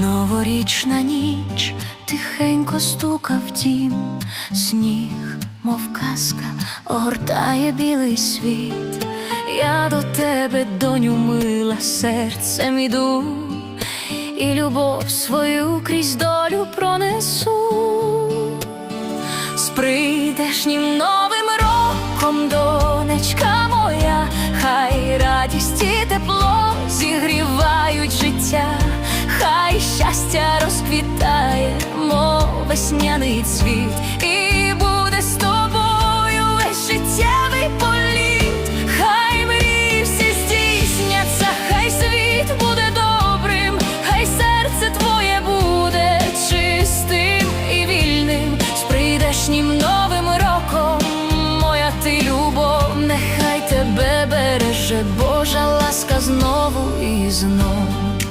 Новорічна ніч тихенько стука в дім, сніг, мов казка, огортає білий світ. Я до тебе, доню, мила, серцем іду, і любов свою крізь долю пронесу. З прийдешнім новим роком, донечка моя, хай щастя розквітає, мов весняний цвіт, і буде з тобою весь життєвий політ, хай мрії всі здійсняться, хай світ буде добрим, хай серце твоє буде чистим і вільним, з прийдешнім новим роком, моя ти любов, нехай тебе береже Божа ласка знову і знову.